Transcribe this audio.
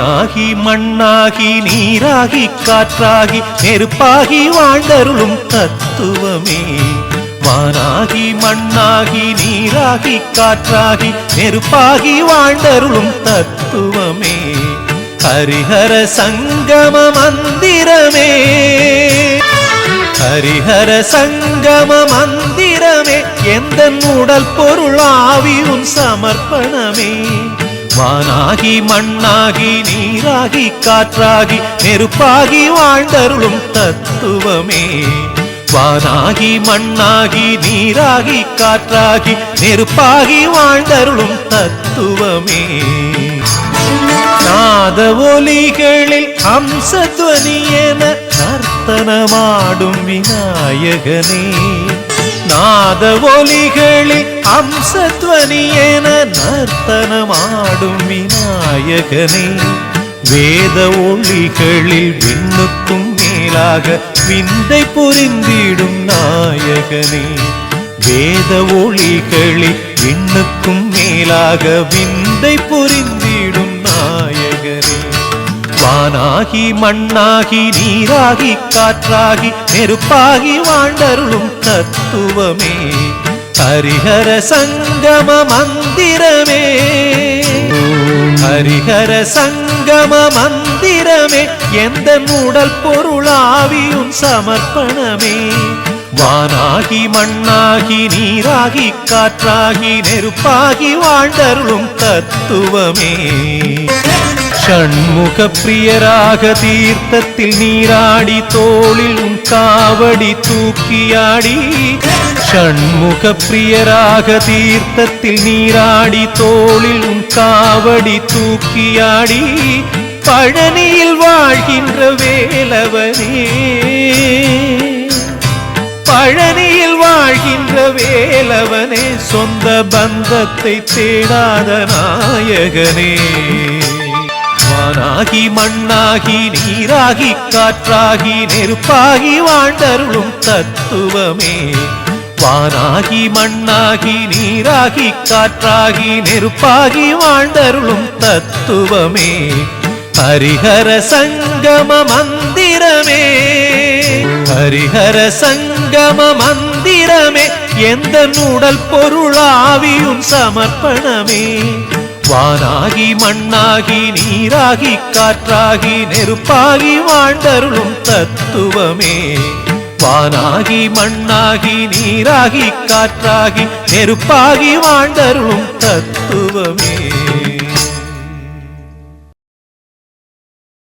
வானாகி மண்ணாகி நீராகி காற்றாகி நெருப்பாகி வாழ்ந்தருளும் தத்துவமே. வானாகி மண்ணாகி நீராகி காற்றாகி நெருப்பாகி வாழ்ந்தருளும் தத்துவமே. ஹரிஹர சங்கம மந்திரமே. ஹரிஹர சங்கம மந்திரமே. எந்த உடல் பொருளாவியும் சமர்ப்பணமே. வானாகி மண்ணாகி நீராகி காற்றாகி நெருப்பாகி வாழ்ந்தருளும் தத்துவமே. வானாகி மண்ணாகி நீராகி காற்றாகி நெருப்பாகி வாழ்ந்தருளும் தத்துவமே. நாத ஒலிகளில் அம்சத்வனி என நர்த்தனமாடும் விநாயகனே. நாத ஒலிகளே அம்சத்வனி என நர்த்தனமாடும் விநாயகனே. வேத ஒளிகளில் விண்ணுக்கும் மேலாக விந்தை புரிந்திடும் நாயகனே. வேத ஒளிகளில் விண்ணுக்கும் மேலாக விந்தை புரிந்திடும் வானாகி மண்ணாகி நீராகி காற்றாகி நெருப்பாகி வாழ்ந்தருளும் தத்துவமே. ஹரிஹர சங்கம மந்திரமே. ஹரிஹர சங்கம மந்திரமே. எந்த உடல் பொருளாவியும் சமர்ப்பணமே. வானாகி மண்ணாகி நீராகி காற்றாகி நெருப்பாகி வாழ்ந்தருளும் தத்துவமே. ஷண்முக பிரியராக தீர்த்தத்தில் நீராடி தோளில் உன் காவடி தூக்கியாடி ஷண்முக பிரியராக தீர்த்தத்தில் நீராடி தோளில் உன் காவடி தூக்கியாடி பழனியில் வாழ்கின்ற வேலவனே. பழனியில் வாழ்கின்ற வேலவனே சொந்த பந்தத்தை தேடாத நாயகனே. ஆகி மண்ணாகி நீராகி காற்றாகி நெருப்பாகி வாழ்ந்தருளும் தத்துவமே. வானாகி மண்ணாகி நீராகி காற்றாகி நெருப்பாகி வாழ்ந்தருளும் தத்துவமே. ஹரிஹர சங்கம மந்திரமே. ஹரிஹர சங்கம மந்திரமே. எந்த நூடல் பொருளாவியும் சமர்ப்பணமே. வானாகி மண்ணாகி நீராகி காற்றாகி நெருப்பாகி வாழ்ந்தருளும் தத்துவமே. வானாகி மண்ணாகி நீராகி காற்றாகி நெருப்பாகி வாழ்ந்தருளும்